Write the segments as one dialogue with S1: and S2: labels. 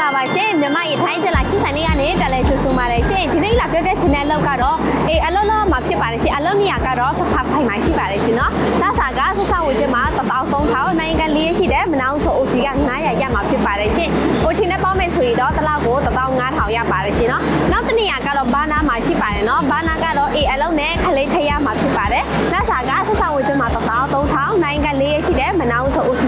S1: လာပါရှင်မြမရေထိုင်းကျလာရှိဆိုင်လေးကနေတက်လဲချူဆူပါတယ်ရှင်ဒီနေ့လာပြောပြချင်တဲ့လောက်ကတော့အေးအလောလောမှာဖြစ်ပါတယ်ရှင်အလောနေရာကတော့ဖဖဖိုင်မှာရှိပါတယ်ရှင်နော်ဒါစာကဆဆဝေချင်းမှာ13000နိုင်ငံလေးရှိတယ်မနောင်းဆို OT က900ရမှာဖြစ်ပါတယ်ရှင် OT နဲ့ပေါင်းမယ်ဆိုရင်တော့တစ်လောက်ကို15000ရပါတယ်ရှင်နော်နောက်တစ်နေရာကတော့ဘာနာမှာရှိပါတယ်နော်ဘာနာကတော့အေးအလောနဲ့ခလေးထရမှာဖြစ်ပါတယ်ဒါစာကဆဆဝေချင်းမှာ13000နိုင်ငံလေးရှိတယ်မနောင်းဆို OT က900ရ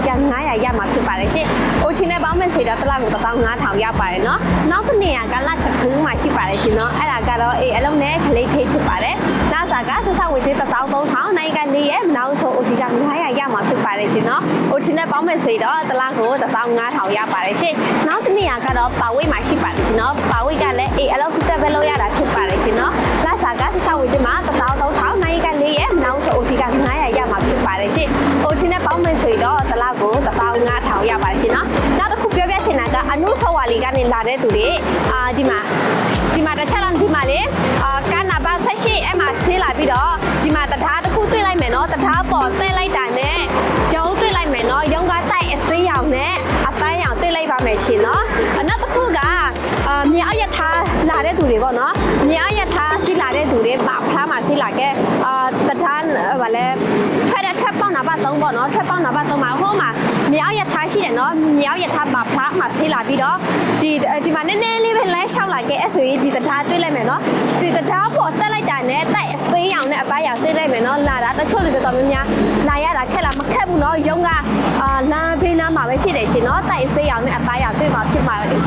S1: မှာဖြစ်ပါတယ်ရှင် OT နဲ့ပေါင်းမယ်ဆိုရင်တော့တစ်လောက်ကို15000ရပါတယ်နော်နောက်တစ်နေရာကလချက်ခူးမှာရှိပါတယ်ရှင်နော်အဲ့ဒါကတော့အေးအလုံးနဲ့ခလေးထိဖြစ်ပါတယ်နောက်စာကဆဆဝေသေး13000နိုင်ငံလေးရဲ့နောက်ဆို OT က900ရမှာဖြစ်ပါတယ်ရှင်နော် OT နဲ့ပေါင်းမယ်ဆိုရင်တော့တစ်လောက်ကို15000ရပါတယ်ရှင်နောက်တစ်နေရာကတော့ပါဝိတ်မှာရှိပါတယ်ရှင်နော်ပါဝိတ်ကလည်းအေးအလုံးတက်ပဲလို့ရတာဖြစ်ပါတယ်ရှင်နော် က်ကို15000ရပါတယ်ရှင်နော်နောက်တစ်ခုပြောပြချင်တာကအနုဆောဝါလီကနေလာတဲ့သူတွေအာဒီမှာဒီမှာတစ်ချက်လောက်ဒီမှာလေအာကနာဘာဆက်ရှိအဲ့မှာဆေးလာပြီးတော့ဒီမှာတထားတစ်ခုတွေ့လိုက်မယ်နော်တထားပေါ်တဲလိုက်တာနဲ့ရုံးတွေ့လိုက်မယ်နော်ရုံးကတိုက်အသေးရောင်နဲ့အပန်းရောင်တွေ့လိုက်ပါမယ်ရှင်နော်အနောက်တစ်ခုကအာမြေအောက်ရထားလာတဲ့သူတွေပေါ့နော်မြေအောက်ရထားစီးလာတဲ့သူတွေပါဖလားမှာစီးလာခဲ့အာတထားဗာလဲ 3ပေါ့နော်ထွက်ပေါက်နံပါတ်3မှာဟိုမှာမြောက်ရထားရှိတယ်နော်မြောက်ရထားမှာဖလားမှာဆေးလာပြီးတော့ဒီဒီမှာနည်းနည်းလေးပဲလမ်းလျှောက်လိုက်ခဲ့အဲ့ဆိုရင်ဒီတံတားတွေ့လိုက်မယ်နော်ဒီတံတားပေါ်တက်လိုက်တာနဲ့တိုက်အစေးရောင်နဲ့အပားရောင်တွေ့လိုက်မယ်နော်လာတာတချို့လူတော်တော်များများလာရတာခက်လားမခက်ဘူးနော်ရုံးကအာလမ်းဘေးနားမှာပဲဖြစ်တယ်ရှင်နော်တိုက်အစေးရောင်နဲ့အပားရောင်တွေ့မှာဖြစ်မှာလေ